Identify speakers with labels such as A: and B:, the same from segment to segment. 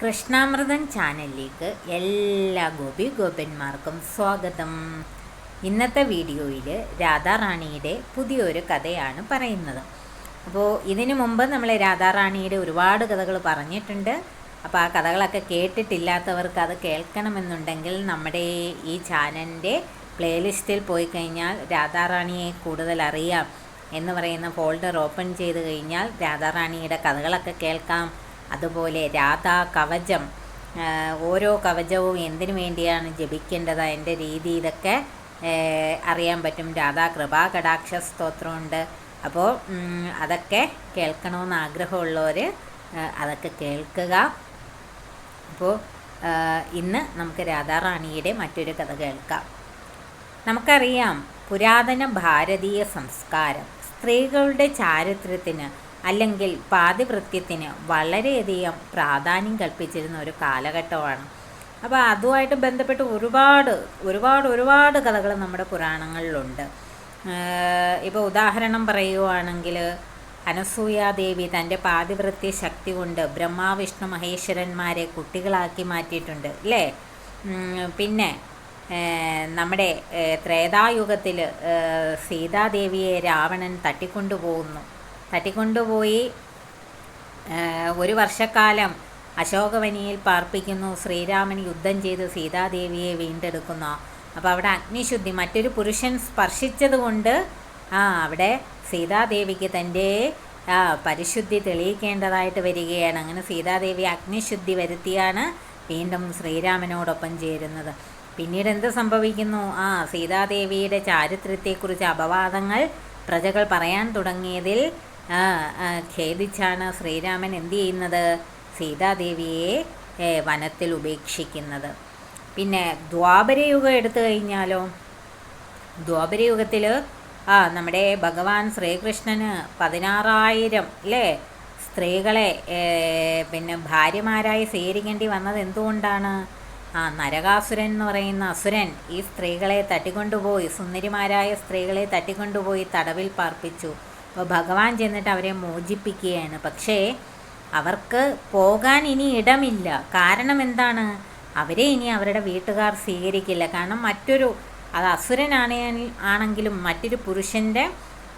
A: കൃഷ്ണാമൃതൻ ചാനലിലേക്ക് എല്ലാ ഗോപി ഗോപന്മാർക്കും സ്വാഗതം. ഇന്നത്തെ വീഡിയോയിൽ രാധാറാണിയുടെ പുതിയൊരു കഥയാണ് പറയുന്നത്. അപ്പോൾ ഇതിനു മുമ്പ് നമ്മൾ രാധാറാണിയുടെ ഒരുപാട് കഥകൾ പറഞ്ഞിട്ടുണ്ട്. അപ്പോൾ ആ കഥകളൊക്കെ കേട്ടിട്ടില്ലാത്തവർക്ക് അത് കേൾക്കണമെന്നുണ്ടെങ്കിൽ നമ്മുടെ ഈ ചാനലിന്റെ പ്ലേലിസ്റ്റിൽ പോയി കഴിഞ്ഞാൽ രാധാറാണിയെ കൂടുതൽ അറിയാം എന്ന് പറയുന്ന ഫോൾഡർ ഓപ്പൺ ചെയ്ത് കഴിഞ്ഞാൽ രാധാറാണിയുടെ കഥകളൊക്കെ കേൾക്കാം. അതുപോലെ രാധാ കവചം ഓരോ കവചവും എന്തിനു വേണ്ടിയാണ് ജപിക്കേണ്ടത്? അതിന്റെ രീതി ഇതൊക്കെ അറിയാൻ പറ്റും. രാധാ കൃപാ കടാക്ഷ സ്തോത്രമുണ്ട്. അപ്പോൾ അതൊക്കെ കേൾക്കണമെന്ന് ആഗ്രഹമുള്ളവർ അതൊക്കെ കേൾക്കുക. അപ്പോൾ ഇന്ന് നമുക്ക് രാധാറാണിയുടെ മറ്റൊരു കഥ കേൾക്കാം. നമുക്കറിയാം പുരാതന ഭാരതീയ സംസ്കാരം സ്ത്രീകളുടെ ചാരിത്രത്തിന് അല്ലെങ്കിൽ പാതിവൃത്യത്തിന് വളരെയധികം പ്രാധാന്യം കൽപ്പിച്ചിരുന്ന ഒരു കാലഘട്ടമാണ്. അപ്പോൾ അതുമായിട്ട് ബന്ധപ്പെട്ട് ഒരുപാട് ഒരുപാട് ഒരുപാട് കഥകൾ നമ്മുടെ പുരാണങ്ങളിലുണ്ട്. ഇപ്പോൾ ഉദാഹരണം പറയുവാണെങ്കിൽ അനസൂയാദേവി തന്റെ പാതിവൃത്യ ശക്തി കൊണ്ട് ബ്രഹ്മാവിഷ്ണു മഹേശ്വരന്മാരെ കുട്ടികളാക്കി മാറ്റിയിട്ടുണ്ട് അല്ലേ? പിന്നെ നമ്മുടെ ത്രേതായുഗത്തിൽ സീതാദേവിയെ രാവണൻ തട്ടിക്കൊണ്ടുപോകുന്നു. തട്ടിക്കൊണ്ടുപോയി. ഒരു വർഷക്കാലം അശോകവനിയിൽ പാർപ്പിക്കുന്നു. ശ്രീരാമൻ യുദ്ധം ചെയ്ത് സീതാദേവിയെ വീണ്ടെടുക്കുന്നു. അപ്പോൾ അവിടെ അഗ്നിശുദ്ധി മറ്റൊരു പുരുഷൻ സ്പർശിച്ചത് കൊണ്ട് ആ അവിടെ സീതാദേവിക്ക് തന്റെ പരിശുദ്ധി തെളിയിക്കേണ്ടതായിട്ട് വരികയാണ്. അങ്ങനെ സീതാദേവി അഗ്നിശുദ്ധി വരുത്തിയാണ് വീണ്ടും ശ്രീരാമനോടൊപ്പം ചേരുന്നത്. പിന്നീട് എന്ത് സംഭവിക്കുന്നു? ആ സീതാദേവിയുടെ ചാരിത്രത്തെക്കുറിച്ച് അപവാദങ്ങൾ പ്രജകൾ പറയാൻ തുടങ്ങിയതിൽ ഖേദിച്ചാണ് ശ്രീരാമൻ എന്ത് ചെയ്യുന്നത്? സീതാദേവിയെ വനത്തിൽ ഉപേക്ഷിക്കുന്നത്. പിന്നെ ദ്വാപരയുഗം എടുത്തു കഴിഞ്ഞാലോ? ദ്വാപരയുഗത്തിൽ ആ നമ്മുടെ ഭഗവാൻ ശ്രീകൃഷ്ണന് പതിനാറായിരം അല്ലേ സ്ത്രീകളെ പിന്നെ ഭാര്യമാരായി സ്വീകരിക്കേണ്ടി വന്നത് എന്തുകൊണ്ടാണ്? ആ നരകാസുരൻ എന്ന് പറയുന്ന അസുരൻ ഈ സ്ത്രീകളെ തട്ടിക്കൊണ്ടുപോയി സുന്ദരിമാരായ സ്ത്രീകളെ തട്ടിക്കൊണ്ടുപോയി തടവിൽ പാർപ്പിച്ചു. അപ്പോൾ ഭഗവാൻ ചെന്നിട്ട് അവരെ മോചിപ്പിക്കുകയാണ്. പക്ഷേ അവർക്ക് പോകാൻ ഇനി ഇടമില്ല. കാരണം എന്താണ്? അവരെ ഇനി അവരുടെ വീട്ടുകാർ സ്വീകരിക്കില്ല. കാരണം മറ്റൊരു അത് അസുരനാണ് ആണെങ്കിലും മറ്റൊരു പുരുഷന്റെ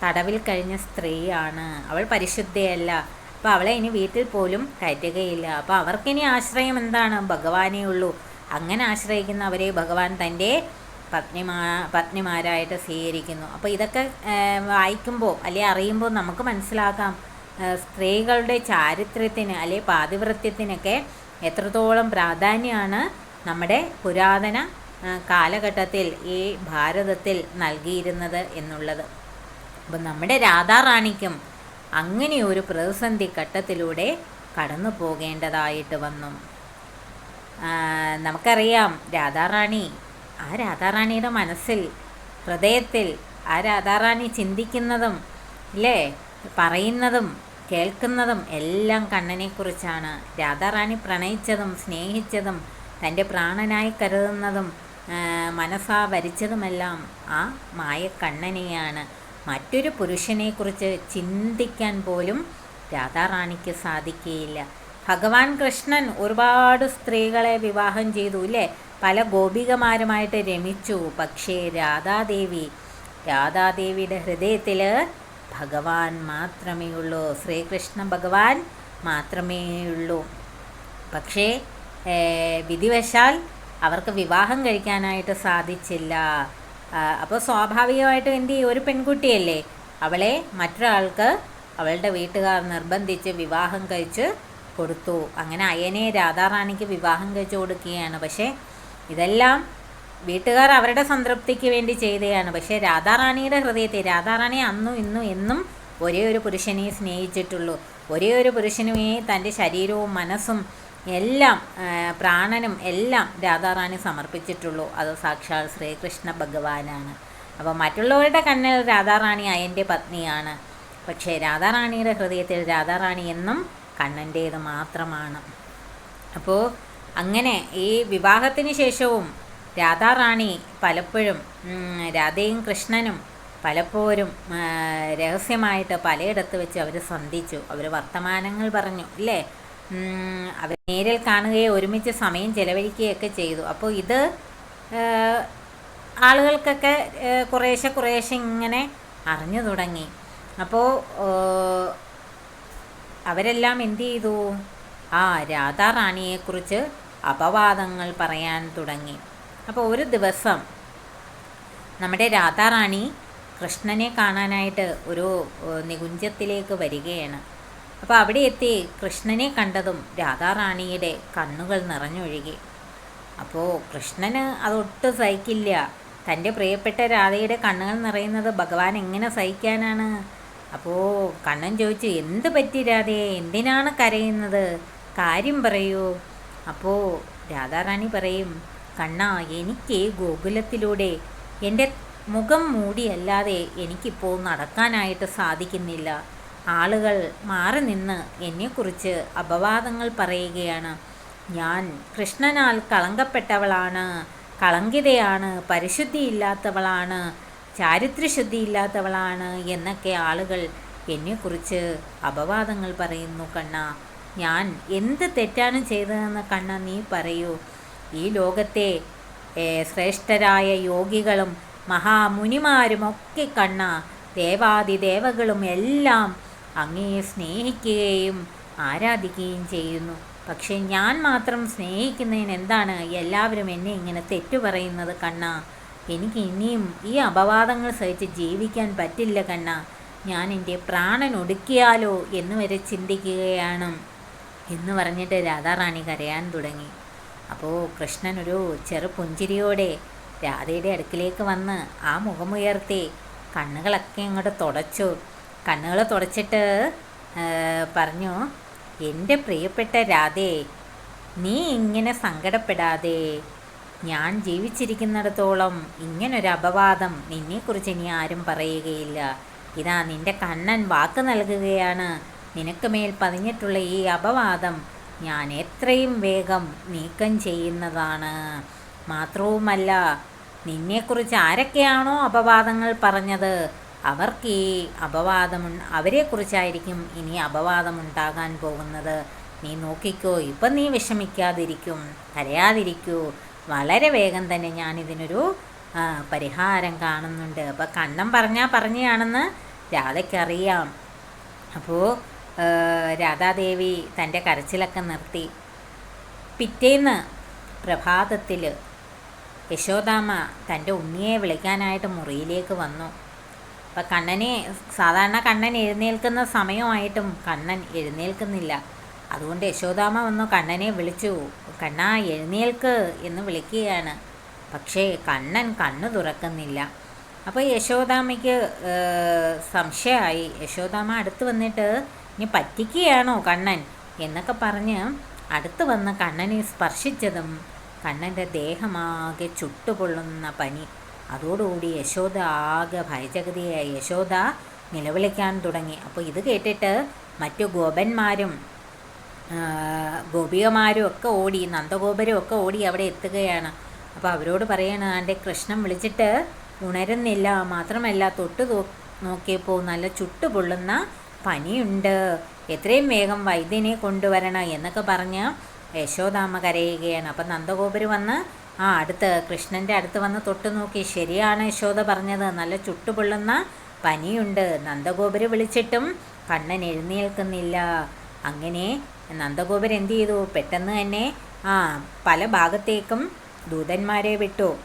A: തടവിൽ കഴിഞ്ഞ സ്ത്രീയാണ്. അവൾ പരിശുദ്ധയല്ല. അപ്പോൾ അവളെ ഇനി വീട്ടിൽ പോലും കയറ്റുകയില്ല. അപ്പോൾ അവർക്കിനി ആശ്രയം എന്താണ്? ഭഗവാനേ ഉള്ളൂ. അങ്ങനെ ആശ്രയിക്കുന്ന അവരെ ഭഗവാൻ തന്റെ പത്നിമാ പത്നിമാരായിട്ട് സ്വീകരിക്കുന്നു. അപ്പോൾ ഇതൊക്കെ വായിക്കുമ്പോൾ അല്ലെ അറിയുമ്പോൾ നമുക്ക് മനസ്സിലാക്കാം സ്ത്രീകളുടെ ചാരിത്രത്തിന് അല്ലെ പാതിവൃത്യത്തിനൊക്കെ എത്രത്തോളം പ്രാധാന്യമാണ് നമ്മുടെ പുരാതന കാലഘട്ടത്തിൽ ഈ ഭാരതത്തിൽ നൽകിയിരുന്നത് എന്നുള്ളത്. അപ്പം നമ്മുടെ രാധാറാണിക്കും അങ്ങനെ ഒരു പ്രതിസന്ധി ഘട്ടത്തിലൂടെ കടന്നു പോകേണ്ടതായിട്ട് വന്നു. നമുക്കറിയാം രാധാറാണി ആ രാധാറാണിയുടെ മനസ്സിൽ ഹൃദയത്തിൽ ആ രാധാറാണി ചിന്തിക്കുന്നതും ഇല്ലേ? പറയുന്നതും കേൾക്കുന്നതും എല്ലാം കണ്ണനെക്കുറിച്ചാണ്. രാധാറാണി പ്രണയിച്ചതും സ്നേഹിച്ചതും തന്റെ പ്രാണനായി കരുതുന്നതും മനസ്സാ വരിച്ചതുമെല്ലാം ആ മായക്കണ്ണനെയാണ്. മറ്റൊരു പുരുഷനെക്കുറിച്ച് ചിന്തിക്കാൻ പോലും രാധാറാണിക്ക് സാധിക്കുകയില്ല. ഭഗവാൻ കൃഷ്ണൻ ഒരുപാട് സ്ത്രീകളെ വിവാഹം ചെയ്തു ഇല്ലേ? പല ഗോപികമാരുമായിട്ട് രമിച്ചു. പക്ഷേ രാധാദേവി രാധാദേവിയുടെ ഹൃദയത്തിൽ ഭഗവാൻ മാത്രമേ ഉള്ളൂ. ശ്രീകൃഷ്ണ ഭഗവാൻ മാത്രമേ ഉള്ളൂ. പക്ഷേ വിധിവശാൽ അവർക്ക് വിവാഹം കഴിക്കാനായിട്ട് സാധിച്ചില്ല. അപ്പോൾ സ്വാഭാവികമായിട്ടും എന്ത് ചെയ്യും? ഒരു പെൺകുട്ടിയല്ലേ? അവളെ മറ്റൊരാൾക്ക് അവളുടെ വീട്ടുകാർ നിർബന്ധിച്ച് വിവാഹം കഴിച്ച് കൊടുത്തു. അങ്ങനെ അയനെ രാധാറാണിക്ക് വിവാഹം കഴിച്ചു കൊടുക്കുകയാണ്. പക്ഷേ ഇതെല്ലാം വീട്ടുകാർ അവരുടെ സംതൃപ്തിക്ക് വേണ്ടി ചെയ്തതാണ് പക്ഷേ രാധാറാണിയുടെ ഹൃദയത്തെ രാധാറാണി അന്നും ഇന്നും എന്നും ഒരേ ഒരു പുരുഷനെ സ്നേഹിച്ചിട്ടുള്ളൂ. ഒരേ ഒരു പുരുഷനുമേ തന്റെ ശരീരവും മനസ്സും എല്ലാം പ്രാണനും എല്ലാം രാധാറാണി സമർപ്പിച്ചിട്ടുള്ളൂ. അത് സാക്ഷാൽ ശ്രീകൃഷ്ണ ഭഗവാനാണ്. അപ്പോൾ മറ്റുള്ളവരുടെ കണ്ണിൽ രാധാറാണി അയന്റെ പത്നിയാണ്. പക്ഷേ രാധാറാണിയുടെ ഹൃദയത്തിൽ രാധാറാണി എന്നും കണ്ണന്റേത് മാത്രമാണ്. അപ്പോൾ അങ്ങനെ ഈ വിവാഹത്തിന് ശേഷവും രാധാറാണി പലപ്പോഴും രാധയും കൃഷ്ണനും പലപ്പോഴും രഹസ്യമായിട്ട് പലയിടത്ത് വെച്ച് അവർ സന്ധിച്ചു. അവർ വർത്തമാനങ്ങൾ പറഞ്ഞു ഇല്ലേ? അവർ നേരിൽ കാണുകയോ ഒരുമിച്ച് സമയം ചെലവഴിക്കുകയൊക്കെ ചെയ്തു. അപ്പോൾ ഇത് ആളുകൾക്കൊക്കെ കുറേശ്ശെ കുറേശ്ശെ ഇങ്ങനെ അറിഞ്ഞു തുടങ്ങി. അപ്പോൾ അവരെല്ലാം എന്തു ചെയ്തു? ആ രാധാറാണിയെക്കുറിച്ച് അപവാദങ്ങൾ പറയാൻ തുടങ്ങി. അപ്പോൾ ഒരു ദിവസം നമ്മുടെ രാധാറാണി കൃഷ്ണനെ കാണാനായിട്ട് ഒരു നികുഞ്ചത്തിലേക്ക് വരികയാണ്. അപ്പോൾ അവിടെ എത്തി കൃഷ്ണനെ കണ്ടതും രാധാറാണിയുടെ കണ്ണുകൾ നിറഞ്ഞൊഴുകി. അപ്പോൾ കൃഷ്ണന് അതൊട്ടും സഹിക്കില്ല. തന്റെ പ്രിയപ്പെട്ട രാധയുടെ കണ്ണുകൾ നിറയുന്നത് ഭഗവാൻ എങ്ങനെ സഹിക്കാനാണ്? അപ്പോൾ കണ്ണൻ ചോദിച്ചു എന്ത് പറ്റി രാധയെ എന്തിനാണ് കരയുന്നത്? കാര്യം പറയൂ. അപ്പോൾ രാധാറാണി പറയും കണ്ണ എനിക്ക് ഗോകുലത്തിലൂടെ എന്റെ മുഖം മൂടിയല്ലാതെ എനിക്കിപ്പോൾ നടക്കാനായിട്ട് സാധിക്കുന്നില്ല. ആളുകൾ മാറി നിന്ന് എന്നെക്കുറിച്ച് അപവാദങ്ങൾ പറയുകയാണ്. ഞാൻ കൃഷ്ണനാൽ കളങ്കപ്പെട്ടവളാണ് കളങ്കിതയാണ് പരിശുദ്ധിയില്ലാത്തവളാണ് ചാരിത്രശുദ്ധിയില്ലാത്തവളാണ് എന്നൊക്കെ ആളുകൾ എന്നെക്കുറിച്ച് അപവാദങ്ങൾ പറയുന്നു കണ്ണ. ഞാൻ എന്ത് തെറ്റാണ് ചെയ്തതെന്ന് കണ്ണ നീ പറയൂ. ഈ ലോകത്തെ ശ്രേഷ്ഠരായ യോഗികളും മഹാമുനിമാരുമൊക്കെ കണ്ണ ദേവാദിദേവകളും എല്ലാം അങ്ങയെ സ്നേഹിക്കുകയും ആരാധിക്കുകയും ചെയ്യുന്നു. പക്ഷേ ഞാൻ മാത്രം സ്നേഹിക്കുന്നതിന് എന്താണ് എല്ലാവരും എന്നെ ഇങ്ങനെ തെറ്റു പറയുന്നത് കണ്ണ? എനിക്ക് ഇനിയും ഈ അപവാദങ്ങൾ സഹിച്ച് ജീവിക്കാൻ പറ്റില്ല കണ്ണ. ഞാൻ എന്റെ പ്രാണൻ ഒടുക്കിയാലോ എന്ന് വരെ ചിന്തിക്കുകയാണ് എന്ന് പറഞ്ഞിട്ട് രാധാറാണി കരയാൻ തുടങ്ങി. അപ്പോൾ കൃഷ്ണൻ ഒരു ചെറു പുഞ്ചിരിയോടെ രാധയുടെ അടുക്കിലേക്ക് വന്ന് ആ മുഖമുയർത്തി കണ്ണുകളൊക്കെ അങ്ങോട്ട് തുടച്ചു. കണ്ണുകൾ തുടച്ചിട്ട് പറഞ്ഞു എന്റെ പ്രിയപ്പെട്ട രാധേ നീ ഇങ്ങനെ സങ്കടപ്പെടാതെ ഞാൻ ജീവിച്ചിരിക്കുന്നിടത്തോളം ഇങ്ങനൊരു അപവാദം നിന്നെക്കുറിച്ച് ഇനി ആരും പറയുകയില്ല. ഇതാ നിന്റെ കണ്ണൻ വാക്ക് നൽകുകയാണ്. നിനക്ക് മേൽ പതിഞ്ഞിട്ടുള്ള ഈ അപവാദം ഞാൻ എത്രയും വേഗം നീക്കം ചെയ്യുന്നതാണ്. മാത്രവുമല്ല നിന്നെക്കുറിച്ച് ആരൊക്കെയാണോ അപവാദങ്ങൾ പറഞ്ഞത് അവർക്ക് ഈ അപവാദം അവരെക്കുറിച്ചായിരിക്കും ഇനി അപവാദമുണ്ടാകാൻ പോകുന്നത്. നീ നോക്കിക്കോ ഇപ്പം നീ വിഷമിക്കാതിരിക്കും കരയാതിരിക്കൂ. വളരെ വേഗം തന്നെ ഞാനിതിനൊരു പരിഹാരം കാണുന്നുണ്ട്. അപ്പോൾ കണ്ണം പറഞ്ഞാൽ പറഞ്ഞാണെന്ന് രാധയ്ക്കറിയാം. അപ്പോൾ രാധാദേവി തന്റെ കരച്ചിലൊക്കെ നിർത്തി. പിറ്റേന്ന് പ്രഭാതത്തിൽ യശോദാമ്മ തന്റെ ഉണ്ണിയെ വിളിക്കാനായിട്ട് മുറിയിലേക്ക് വന്നു. അപ്പം കണ്ണനെ സാധാരണ കണ്ണൻ എഴുന്നേൽക്കുന്ന സമയമായിട്ടും കണ്ണൻ എഴുന്നേൽക്കുന്നില്ല. അതുകൊണ്ട് യശോദാമ വന്നു കണ്ണനെ വിളിച്ചു. കണ്ണ എഴുന്നേൽക്ക് എന്ന് വിളിക്കുകയാണ്. പക്ഷേ കണ്ണൻ കണ്ണു തുറക്കുന്നില്ല. അപ്പോൾ യശോദാമയ്ക്ക് സംശയമായി. യശോദാമ അടുത്ത് വന്നിട്ട് ഇനി പറ്റിക്കുകയാണോ കണ്ണൻ? എന്നൊക്കെ പറഞ്ഞ് അടുത്ത് വന്ന് കണ്ണനെ സ്പർശിച്ചതും കണ്ണന്റെ ദേഹമാകെ ചുട്ടുപൊള്ളുന്ന പനി. അതോടുകൂടി യശോദ ആകെ ഭയചകിതയായി. യശോദ നിലവിളിക്കാൻ തുടങ്ങി. അപ്പോൾ ഇത് കേട്ടിട്ട് മറ്റു ഗോപന്മാരും ഗോപികമാരും ഒക്കെ ഓടി നന്ദഗോപരും ഒക്കെ ഓടി അവിടെ എത്തുകയാണ്. അപ്പോൾ അവരോട് പറയണ എന്റെ കൃഷ്ണൻ വിളിച്ചിട്ട് ഉണരുന്നില്ല മാത്രമല്ല തൊട്ട് നോക്കിയപ്പോൾ നല്ല ചുട്ടുപൊള്ളുന്ന പനിയുണ്ട്. എത്രയും വേഗം വൈദ്യനെ കൊണ്ടുവരണം എന്നൊക്കെ പറഞ്ഞ് യശോദാമ്മ കരയുകയാണ്. അപ്പം നന്ദഗോപുര് വന്ന് ആ അടുത്ത് കൃഷ്ണന്റെ അടുത്ത് വന്ന് തൊട്ട് നോക്കി ശരിയാണ് യശോദ പറഞ്ഞത്. നല്ല ചുട്ടുപൊള്ളുന്ന പനിയുണ്ട്. നന്ദഗോപുര് വിളിച്ചിട്ടും കണ്ണൻ എഴുന്നേൽക്കുന്നില്ല. അങ്ങനെ നന്ദഗോപർ എന്ത് ചെയ്തു? പെട്ടെന്ന് തന്നെ ആ പല ഭാഗത്തേക്കും ദൂതന്മാരെ വിട്ടു.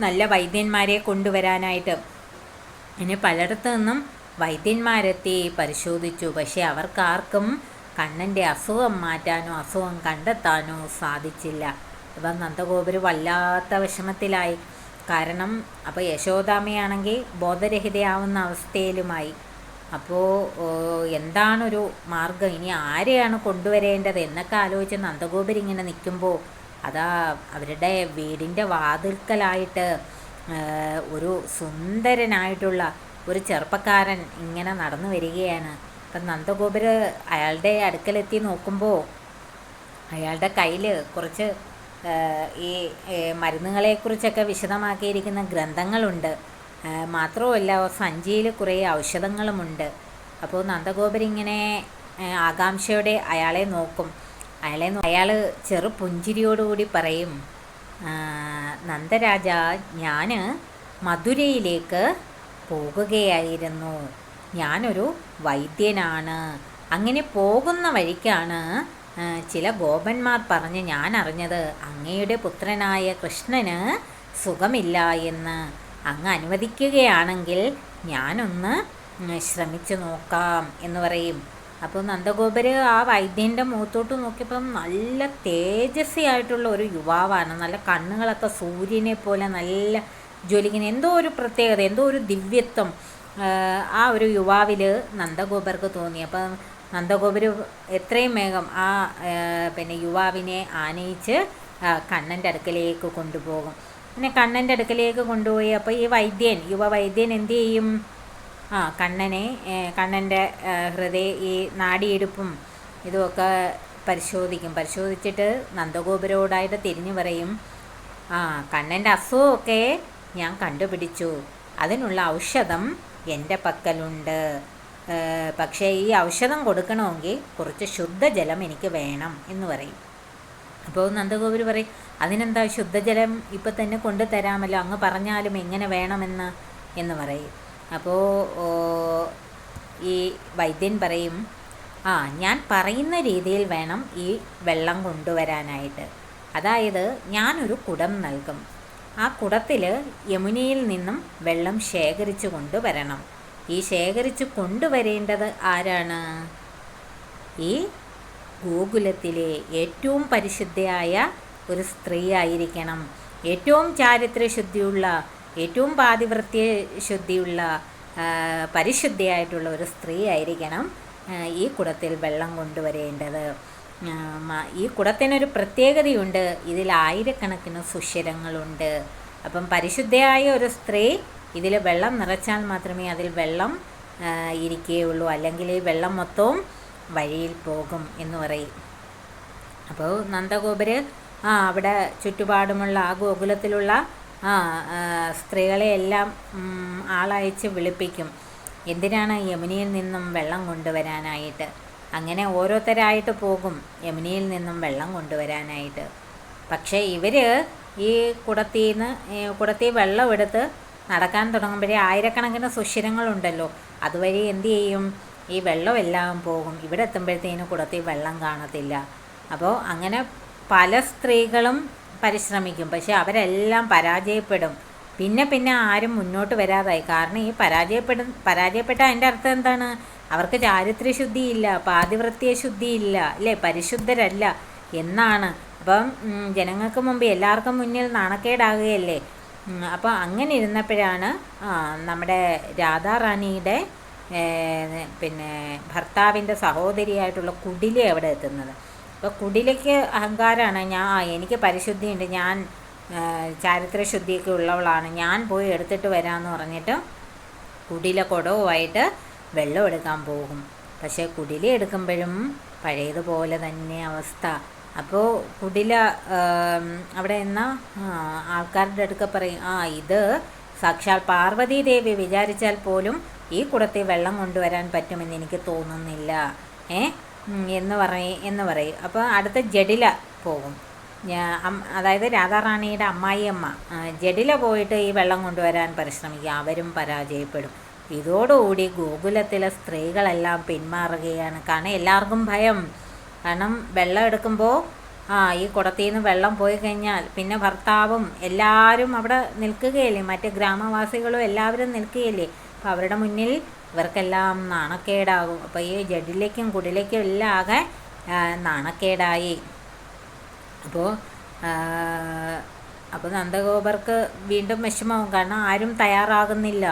A: നല്ല വൈദ്യന്മാരെ കൊണ്ടുവരാനായിട്ട്. ഇനി പലയിടത്തു നിന്നും വൈദ്യന്മാരെത്തി പരിശോധിച്ചു. പക്ഷേ അവർക്കാർക്കും കണ്ണന്റെ അസുഖം മാറ്റാനോ അസുഖം കണ്ടെത്താനോ സാധിച്ചില്ല. ഇപ്പം നന്ദഗോപുര് വല്ലാത്ത വിഷമത്തിലായി. കാരണം അപ്പോൾ യശോദാമയാണെങ്കിൽ ബോധരഹിതയാവുന്ന അവസ്ഥയിലുമായി. അപ്പോൾ എന്താണൊരു മാർഗം ഇനി ആരെയാണ് കൊണ്ടുവരേണ്ടത്? എന്നൊക്കെ ആലോചിച്ച് നന്ദഗോപുരം ഇങ്ങനെ നിൽക്കുമ്പോൾ അതാ അവരുടെ വീടിന്റെ വാതിൽക്കലായിട്ട് ഒരു സുന്ദരനായിട്ടുള്ള ഒരു ചെറുപ്പക്കാരൻ ഇങ്ങനെ നടന്നു വരികയാണ്. അപ്പം നന്ദഗോപുര അയാളുടെ അടുക്കലെത്തി നോക്കുമ്പോൾ അയാളുടെ കയ്യിൽ കുറച്ച് ഈ മരുന്നുകളെക്കുറിച്ചൊക്കെ വിശദമാക്കിയിരിക്കുന്ന ഗ്രന്ഥങ്ങളുണ്ട്. മാത്രവുമല്ല സഞ്ചിയിൽ കുറേ ഔഷധങ്ങളുമുണ്ട്. അപ്പോൾ നന്ദഗോപൻ ഇങ്ങനെ ആകാംക്ഷയോടെ അയാളെ നോക്കും. അയാളെ അയാൾ ചെറു പുഞ്ചിരിയോടുകൂടി പറയും "ആ, നന്ദരാജ ഞാൻ മധുരയിലേക്ക് പോകുകയായിരുന്നു. ഞാനൊരു വൈദ്യനാണ്. അങ്ങനെ പോകുന്ന വഴിക്കാണ് ചില ഗോപന്മാർ പറഞ്ഞ് ഞാൻ അറിഞ്ഞത് അങ്ങയുടെ പുത്രനായ കൃഷ്ണന് സുഖമില്ല എന്ന്. അങ്ങ് അനുവദിക്കുകയാണെങ്കിൽ ഞാനൊന്ന് ശ്രമിച്ചു നോക്കാം എന്ന് പറയും. അപ്പോൾ നന്ദഗോപര് ആ വൈദ്യന്റെ മുഖത്തോട്ട് നോക്കിയപ്പം നല്ല തേജസ്വി ആയിട്ടുള്ള ഒരു യുവാവാണ്. നല്ല കണ്ണുകളൊക്കെ സൂര്യനെ പോലെ നല്ല ജ്വലിക്കുന്ന എന്തോ ഒരു പ്രത്യേകത എന്തോ ഒരു ദിവ്യത്വം ആ, ഒരു യുവാവിൽ നന്ദഗോപർക്ക് തോന്നി. അപ്പം നന്ദഗോപര് എത്രയും വേഗം ആ പിന്നെ യുവാവിനെ ആനയിച്ച് കണ്ണന്റെ അടുക്കലേക്ക് കൊണ്ടുപോകും. പിന്നെ കണ്ണന്റെ അടുക്കലേക്ക് കൊണ്ടുപോയി. അപ്പോൾ ഈ വൈദ്യൻ യുവ വൈദ്യൻ എന്ത് ചെയ്യും? ആ കണ്ണനെ കണ്ണന്റെ ഹൃദയ ഈ നാടിയെടുപ്പും ഇതുമൊക്കെ പരിശോധിക്കും. പരിശോധിച്ചിട്ട് നന്ദഗോപുരോടായിട്ട് തിരിഞ്ഞു പറയും ആ കണ്ണന്റെ അസുഖമൊക്കെ ഞാൻ കണ്ടുപിടിച്ചു. അതിനുള്ള ഔഷധം എന്റെ പക്കലുണ്ട്. പക്ഷേ ഈ ഔഷധം കൊടുക്കണമെങ്കിൽ കുറച്ച് ശുദ്ധജലം എനിക്ക് വേണം എന്ന് പറയും. അപ്പോൾ നന്ദഗോപുര് പറയും അതിനെന്താ ശുദ്ധജലം ഇപ്പം തന്നെ കൊണ്ടു തരാമല്ലോ അങ്ങ് പറഞ്ഞാലും എങ്ങനെ വേണമെന്ന്? എന്ന് പറയും. അപ്പോൾ ഈ വൈദ്യൻ പറയും ആ ഞാൻ പറയുന്ന രീതിയിൽ വേണം ഈ വെള്ളം കൊണ്ടുവരാനായിട്ട്. അതായത് ഞാനൊരു കുടം നൽകും. ആ കുടത്തിൽ യമുനയിൽ നിന്നും വെള്ളം ശേഖരിച്ചു കൊണ്ടുവരണം. ഈ ശേഖരിച്ച് കൊണ്ടുവരേണ്ടത് ആരാണ്? ഈ ഗോകുലത്തിലെ ഏറ്റവും പരിശുദ്ധയായ ഒരു സ്ത്രീ ആയിരിക്കണം ഏറ്റവും ചാരിത്രശുദ്ധിയുള്ള ഏറ്റവും പാതിവൃത്യ ശുദ്ധിയുള്ള പരിശുദ്ധിയായിട്ടുള്ള ഒരു സ്ത്രീ ആയിരിക്കണം ഈ കുടത്തിൽ വെള്ളം കൊണ്ടുവരേണ്ടത്. ഈ കുടത്തിനൊരു പ്രത്യേകതയുണ്ട്. ഇതിൽ ആയിരക്കണക്കിന് സുഷിരങ്ങളുണ്ട്. അപ്പം പരിശുദ്ധയായ ഒരു സ്ത്രീ ഇതിൽ വെള്ളം നിറച്ചാൽ മാത്രമേ അതിൽ വെള്ളം ഇരിക്കുകയുള്ളൂ. അല്ലെങ്കിൽ ഈ വെള്ളം മൊത്തവും വഴിയിൽ പോകും എന്ന് പറയും. അപ്പോൾ നന്ദഗോപര് ആ അവിടെ ചുറ്റുപാടുമുള്ള ആ ഗോകുലത്തിലുള്ള ആ സ്ത്രീകളെ എല്ലാം ആളയച്ച് വിളിപ്പിക്കും. എന്തിനാണ് യമുനയിൽ നിന്നും വെള്ളം കൊണ്ടുവരാനായിട്ട്? അങ്ങനെ ഓരോരുത്തരായിട്ട് പോകും യമുനയിൽ നിന്നും വെള്ളം കൊണ്ടുവരാനായിട്ട്. പക്ഷേ ഇവർ ഈ കുടത്തിൽ നിന്ന് കുടത്തിൽ വെള്ളം എടുത്ത് നടക്കാൻ തുടങ്ങുമ്പോഴേ ആയിരക്കണക്കിന് സുഷിരങ്ങളുണ്ടല്ലോ. അതുവഴി എന്തു ചെയ്യും? ഈ വെള്ളമെല്ലാം പോകും. ഇവിടെ എത്തുമ്പോഴത്തേനും കുടത്തിൽ വെള്ളം കാണത്തില്ല. അപ്പോൾ അങ്ങനെ പല സ്ത്രീകളും പരിശ്രമിക്കും. പക്ഷെ അവരെല്ലാം പരാജയപ്പെടും. പിന്നെ പിന്നെ ആരും മുന്നോട്ട് വരാതായി. കാരണം ഈ പരാജയപ്പെടും പരാജയപ്പെട്ട അതിന്റെ അർത്ഥം എന്താണ്? അവർക്ക് ചാരിത്ര്യ ശുദ്ധിയില്ല പാതിവൃത്യ ശുദ്ധിയില്ല അല്ലേ? പരിശുദ്ധരല്ല എന്നാണ്. അപ്പം ജനങ്ങൾക്ക് മുമ്പ് എല്ലാവർക്കും മുന്നിൽ നാണക്കേടാകുകയല്ലേ? അപ്പോൾ അങ്ങനെ ഇരുന്നപ്പോഴാണ് നമ്മുടെ രാധാറാണിയുടെ പിന്നെ ഭർത്താവിന്റെ സഹോദരിയായിട്ടുള്ള കുടില അവിടെ എത്തുന്നത്? അപ്പോൾ കുടിലയ്ക്ക് അഹങ്കാരമാണ് ഞാൻ എനിക്ക് പരിശുദ്ധിയുണ്ട്. ഞാൻ ചാരിത്ര ചാരിത്രശുദ്ധിയൊക്കെ ഉള്ളവളാണ്. ഞാൻ പോയി എടുത്തിട്ട് വരാമെന്ന് പറഞ്ഞിട്ട് കുടില കുടവുമായിട്ട് വെള്ളം എടുക്കാൻ പോകും. പക്ഷേ കുടില എടുക്കുമ്പോഴും പഴയതുപോലെ തന്നെ അവസ്ഥ. അപ്പോൾ കുടില അവിടെ എന്ന? ആൾക്കാരുടെ അടുക്ക പറയും ആ ഇത് സാക്ഷാൽ പാർവതി ദേവി വിചാരിച്ചാൽ പോലും ഈ കുടത്തിൽ വെള്ളം കൊണ്ടുവരാൻ പറ്റുമെന്ന് എനിക്ക് തോന്നുന്നില്ല. ഏ? എന്ന് പറയും എന്ന് പറയും. അപ്പോൾ അടുത്ത ജഡില പോകും. അതായത് രാധാറാണിയുടെ അമ്മായിയമ്മ ജഡില പോയിട്ട് ഈ വെള്ളം കൊണ്ടുവരാൻ പരിശ്രമിക്കുക. അവരും പരാജയപ്പെടും. ഇതോടുകൂടി ഗോകുലത്തിലെ സ്ത്രീകളെല്ലാം പിന്മാറുകയാണ്. കാരണം എല്ലാവർക്കും ഭയം. കാരണം വെള്ളം എടുക്കുമ്പോൾ ആ ഈ കുടത്തിൽ നിന്ന് വെള്ളം പോയി കഴിഞ്ഞാൽ പിന്നെ ഭർത്താവും എല്ലാവരും അവിടെ നിൽക്കുകയല്ലേ? മറ്റ് ഗ്രാമവാസികളും എല്ലാവരും നിൽക്കുകയല്ലേ? അപ്പോൾ അവരുടെ മുന്നിൽ ഇവർക്കെല്ലാം നാണക്കേടാകും. അപ്പോൾ ഈ ജഡിലേക്കും കുടിലേക്കും എല്ലാം ആകെ നാണക്കേടായി. അപ്പോൾ അപ്പോൾ നന്ദഗോപർക്ക് വീണ്ടും വിഷമവും. കാരണം ആരും തയ്യാറാകുന്നില്ല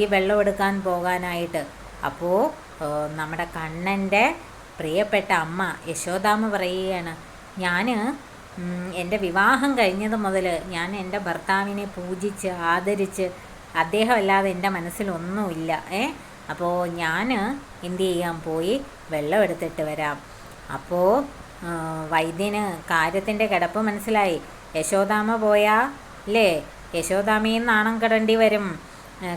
A: ഈ വെള്ളം എടുക്കാൻ പോകാനായിട്ട്. അപ്പോൾ നമ്മുടെ കണ്ണന്റെ പ്രിയപ്പെട്ട അമ്മ യശോദാമ്മ പറയുകയാണ് ഞാൻ എന്റെ വിവാഹം കഴിഞ്ഞത് മുതൽ ഞാൻ എന്റെ ഭർത്താവിനെ പൂജിച്ച് ആദരിച്ച് അദ്ദേഹം അല്ലാതെ എന്റെ മനസ്സിലൊന്നുമില്ല. ഏ? അപ്പോൾ ഞാൻ എന്തു ചെയ്യാൻ പോയി വെള്ളം എടുത്തിട്ട് വരാം. അപ്പോൾ വൈദ്യന് കാര്യത്തിന്റെ കിടപ്പ് മനസ്സിലായി. യശോദാമ പോയാ? അല്ലേ യശോദാമയും നാണം കെടേണ്ടി വരും.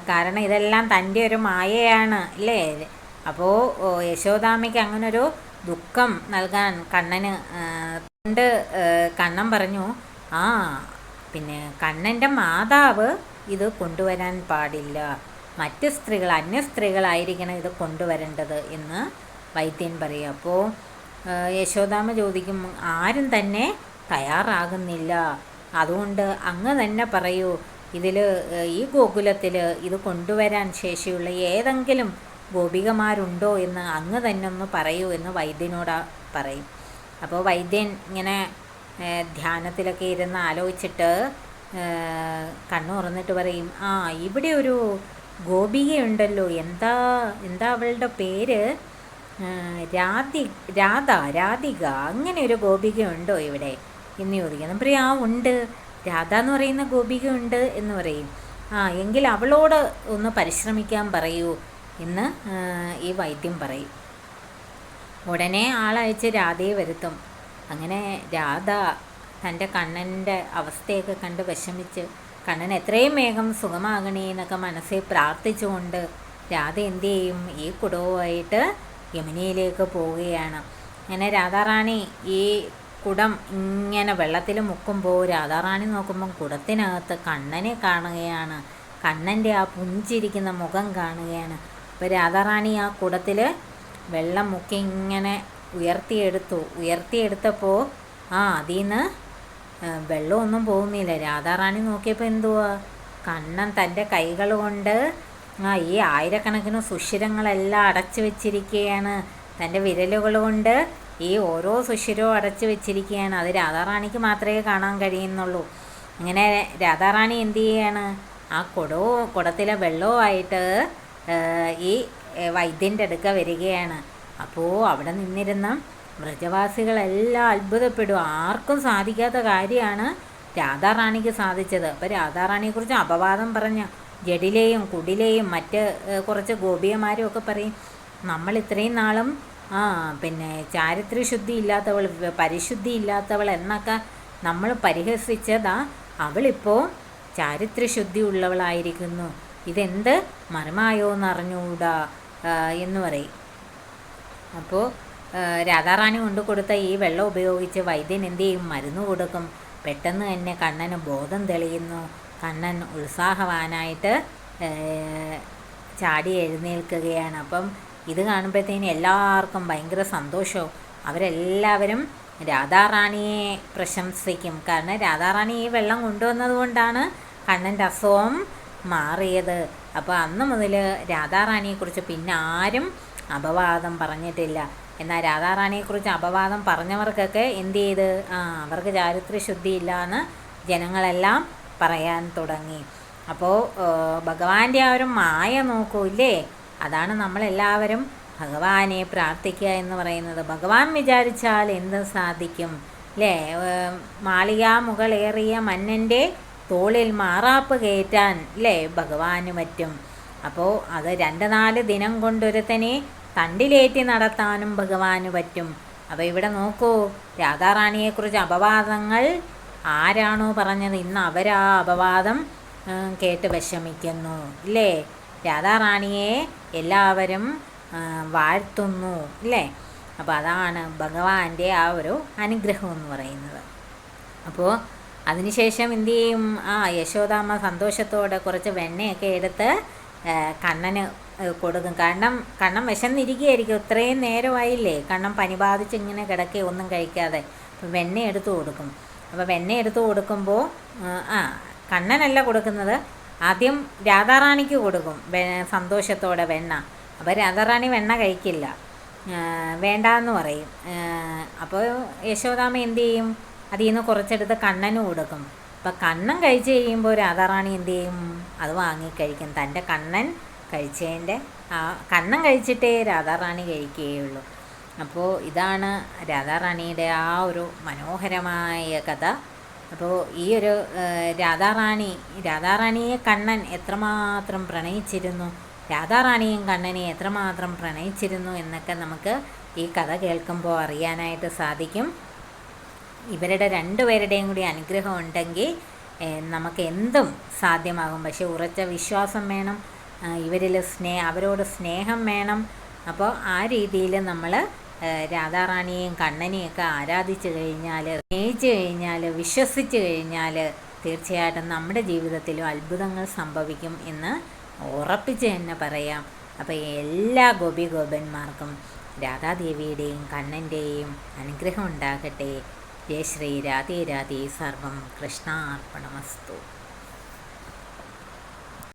A: കാരണം ഇതെല്ലാം തന്റെ ഒരു മായയാണ്. അല്ലേ അപ്പോൾ യശോദാമയ്ക്ക് അങ്ങനൊരു ദുഃഖം നൽകാൻ കണ്ണന് കൊണ്ട് കണ്ണൻ പറഞ്ഞു ആ പിന്നെ കണ്ണന്റെ മാതാവ് ഇത് കൊണ്ടുവരാൻ പാടില്ല. മറ്റ് സ്ത്രീകൾ അന്യ സ്ത്രീകളായിരിക്കണം ഇത് കൊണ്ടുവരേണ്ടത് എന്ന് വൈദ്യൻ പറയും. അപ്പോൾ യശോദാമ ചോദിക്കും ആരും തന്നെ തയ്യാറാകുന്നില്ല. അതുകൊണ്ട് അങ്ങ് തന്നെ പറയൂ ഇതിൽ ഈ ഗോകുലത്തിൽ ഇത് കൊണ്ടുവരാൻ ശേഷിയുള്ള ഏതെങ്കിലും ഗോപികമാരുണ്ടോ എന്ന് അങ്ങ് തന്നെ ഒന്ന് പറയൂ എന്ന് വൈദ്യനോട് പറയും. അപ്പോൾ വൈദ്യൻ ഇങ്ങനെ ധ്യാനത്തിലൊക്കെ ഇരുന്ന് ആലോചിച്ചിട്ട് കണ്ണു തുറന്നിട്ട് പറയും ആ ഇവിടെ ഒരു ഗോപികയുണ്ടല്ലോ. എന്താ എന്താ അവളുടെ പേര്? രാധി രാധ രാധിക. അങ്ങനെ ഒരു ഗോപികയുണ്ടോ ഇവിടെ? എന്ന് ചോദിക്കുന്നു. പറയും ആ ഉണ്ട്. രാധ എന്ന് പറയുന്ന ഗോപിക ഉണ്ട് എന്ന് പറയും. ആ എങ്കിൽ അവളോട് ഒന്ന് പരിശ്രമിക്കാൻ പറയൂ എന്ന് ഈ വൈദ്യം പറയും. ഉടനെ ആളയച്ച് രാധയെ വരുത്തും. അങ്ങനെ രാധ തന്റെ കണ്ണന്റെ അവസ്ഥയൊക്കെ കണ്ട് വിഷമിച്ച് കണ്ണൻ എത്രയും വേഗം സുഖമാകണേ എന്നൊക്കെ മനസ്സിൽ പ്രാർത്ഥിച്ചുകൊണ്ട് രാധ എന്തു ചെയ്യും? ഈ കുടവുമായിട്ട് യമുനയിലേക്ക് പോവുകയാണ്. അങ്ങനെ രാധാറാണി ഈ കുടം ഇങ്ങനെ വെള്ളത്തിൽ മുക്കുമ്പോൾ രാധാറാണി നോക്കുമ്പം കുടത്തിനകത്ത് കണ്ണനെ കാണുകയാണ്. കണ്ണന്റെ ആ പുഞ്ചിരിക്കുന്ന മുഖം കാണുകയാണ്. അപ്പോൾ രാധാറാണി ആ കുടത്തിൽ വെള്ളം മുക്കി ഇങ്ങനെ ഉയർത്തിയെടുത്തു. ഉയർത്തിയെടുത്തപ്പോൾ ആ അതിൽ നിന്ന് വെള്ളമൊന്നും പോകുന്നില്ല. രാധാറാണി നോക്കിയപ്പോൾ എന്തുവാ? കണ്ണൻ തന്റെ കൈകൾ കൊണ്ട് ആ ഈ ആയിരക്കണക്കിന് സുഷിരങ്ങളെല്ലാം അടച്ചു വെച്ചിരിക്കുകയാണ്. തന്റെ വിരലുകൾ കൊണ്ട് ഈ ഓരോ സുഷിരവും അടച്ചു വെച്ചിരിക്കുകയാണ്. അത് രാധാറാണിക്ക് മാത്രമേ കാണാൻ കഴിയുന്നുള്ളൂ. അങ്ങനെ രാധാറാണി എന്ത് ചെയ്യാണ്? ആ കുടവും കുടത്തിലെ വെള്ളവുമായിട്ട് ഈ വൈദ്യന്റെ അടുക്ക വരികയാണ്. അപ്പോൾ അവിടെ നിന്നിരുന്ന വ്രജവാസികളെല്ലാം അത്ഭുതപ്പെടും. ആർക്കും സാധിക്കാത്ത കാര്യമാണ് രാധാറാണിക്ക് സാധിച്ചത്. അപ്പോൾ രാധാറാണിയെക്കുറിച്ച് അപവാദം പറഞ്ഞ ജഡിലെയും കുടിലെയും മറ്റ് കുറച്ച് ഗോപിയന്മാരും ഒക്കെ പറയും നമ്മൾ ഇത്രയും നാളും ആ പിന്നെ ചാരിത്രശുദ്ധി ഇല്ലാത്തവൾ പരിശുദ്ധി ഇല്ലാത്തവൾ എന്നൊക്കെ നമ്മൾ പരിഹസിച്ചതാ. അവളിപ്പോൾ ചാരിത്രശുദ്ധി ഉള്ളവളായിരിക്കുന്നു. ഇതെന്ത് മർമായോ എന്നറിഞ്ഞൂടാ എന്ന് പറയും. അപ്പോൾ രാധാറാണി കൊണ്ടു കൊടുത്ത ഈ വെള്ളം ഉപയോഗിച്ച് വൈദ്യൻ എന്ത് ചെയ്യും? മരുന്ന് കൊടുക്കും. പെട്ടെന്ന് തന്നെ കണ്ണന് ബോധം തെളിയുന്നു. കണ്ണൻ ഉത്സാഹവാനായിട്ട് ചാടി എഴുന്നേൽക്കുകയാണ്. അപ്പം ഇത് കാണുമ്പോഴത്തേന് എല്ലാവർക്കും ഭയങ്കര സന്തോഷവും. അവരെല്ലാവരും രാധാറാണിയെ പ്രശംസിക്കും. കാരണം രാധാറാണി ഈ വെള്ളം കൊണ്ടുവന്നത് കൊണ്ടാണ് കണ്ണന്റെ അസുഖം മാറിയത്. അപ്പോൾ അന്ന് മുതൽ രാധാറാണിയെക്കുറിച്ച് പിന്നെ ആരും അപവാദം പറഞ്ഞിട്ടില്ല. എന്നാൽ രാധാറാണിയെക്കുറിച്ച് അപവാദം പറഞ്ഞവർക്കൊക്കെ എന്ത് ചെയ്ത് ആ അവർക്ക് ചാരിത്രശുദ്ധിയില്ല എന്ന് ജനങ്ങളെല്ലാം പറയാൻ തുടങ്ങി. അപ്പോൾ ഭഗവാന്റെ ആ ഒരു മായ നോക്കൂ ഇല്ലേ അതാണ് നമ്മളെല്ലാവരും ഭഗവാനെ പ്രാർത്ഥിക്കുക എന്ന് പറയുന്നത്. ഭഗവാൻ വിചാരിച്ചാൽ എന്ത് സാധിക്കും? അല്ലേ മാളിക മുകളേറിയ മന്നന്റെ തോളിൽ മാറാപ്പ് കയറ്റാൻ അല്ലേ ഭഗവാന് പറ്റും. അപ്പോൾ അത് രണ്ട് നാല് ദിനം കൊണ്ടൊരുത്തനെ തണ്ടിലേറ്റി നടത്താനും ഭഗവാന് പറ്റും. അപ്പോൾ ഇവിടെ നോക്കൂ രാധാറാണിയെക്കുറിച്ച് അപവാദങ്ങൾ ആരാണോ പറഞ്ഞത്? ഇന്ന് അവരാ അപവാദം കേട്ട് വിഷമിക്കുന്നു. ഇല്ലേ? രാധാറാണിയെ എല്ലാവരും വാഴ്ത്തുന്നു. ഇല്ലേ? അപ്പോൾ അതാണ് ഭഗവാന്റെ ആ ഒരു അനുഗ്രഹം എന്ന് പറയുന്നത്. അപ്പോൾ അതിനുശേഷം എന്തു ചെയ്യും? ആ യശോദാമ്മ സന്തോഷത്തോടെ കുറച്ച് വെണ്ണയൊക്കെ എടുത്ത് കണ്ണന് കൊടുക്കും. കാരണം കണ്ണം വിശന്നിരിക്കുകയായിരിക്കും. ഇത്രയും നേരമായില്ലേ? കണ്ണം പനി ബാധിച്ച് ഇങ്ങനെ കിടക്കുക ഒന്നും കഴിക്കാതെ. അപ്പം വെണ്ണ എടുത്ത് കൊടുക്കും. അപ്പോൾ വെണ്ണ എടുത്ത് കൊടുക്കുമ്പോൾ ആ കണ്ണനല്ല കൊടുക്കുന്നത്. ആദ്യം രാധാറാണിക്ക് കൊടുക്കും സന്തോഷത്തോടെ വെണ്ണ. അപ്പോൾ രാധാറാണി വെണ്ണ കഴിക്കില്ല. വേണ്ട എന്ന് പറയും. അപ്പോൾ യശോദാമ എന്ത് ചെയ്യും? അതിൽ നിന്ന് കുറച്ചെടുത്ത് കണ്ണന് കൊടുക്കും. അപ്പം കണ്ണൻ കഴിച്ച് കഴിയുമ്പോൾ രാധാറാണി എന്ത് ചെയ്യും? അത് വാങ്ങിക്കഴിക്കും തന്റെ കണ്ണൻ കഴിച്ചതിന്റെ ആ കണ്ണം കഴിച്ചിട്ടേ രാധാറാണി കഴിക്കുകയുള്ളൂ. അപ്പോൾ ഇതാണ് രാധാറാണിയുടെ ആ ഒരു മനോഹരമായ കഥ. അപ്പോൾ ഈ ഒരു രാധാറാണി രാധാറാണിയെ കണ്ണൻ എത്രമാത്രം പ്രണയിച്ചിരുന്നു? രാധാറാണിയും കണ്ണനെ എത്രമാത്രം പ്രണയിച്ചിരുന്നു എന്നൊക്കെ നമുക്ക് ഈ കഥ കേൾക്കുമ്പോൾ അറിയാനായിട്ട് സാധിക്കും. ഇവരുടെ രണ്ടുപേരുടെയും കൂടി അനുഗ്രഹം ഉണ്ടെങ്കിൽ നമുക്ക് എന്തും സാധ്യമാകും. പക്ഷേ ഉറച്ച വിശ്വാസം വേണം. ഇവരിൽ സ്നേ അവരോട് സ്നേഹം വേണം. അപ്പോൾ ആ രീതിയിൽ നമ്മൾ രാധാറാണിയെയും കണ്ണനെയൊക്കെ ആരാധിച്ചു കഴിഞ്ഞാൽ സ്നേഹിച്ചു കഴിഞ്ഞാൽ വിശ്വസിച്ച് കഴിഞ്ഞാൽ തീർച്ചയായിട്ടും നമ്മുടെ ജീവിതത്തിലും അത്ഭുതങ്ങൾ സംഭവിക്കും എന്ന് ഉറപ്പിച്ച് തന്നെ പറയാം. അപ്പോൾ എല്ലാ ഗോപി ഗോപന്മാർക്കും രാധാദേവിയുടെയും കണ്ണന്റെയും അനുഗ്രഹം ഉണ്ടാകട്ടെ. ജയ ശ്രീ രാധേ രാധേ. സർവം കൃഷ്ണാർപ്പണമസ്തു.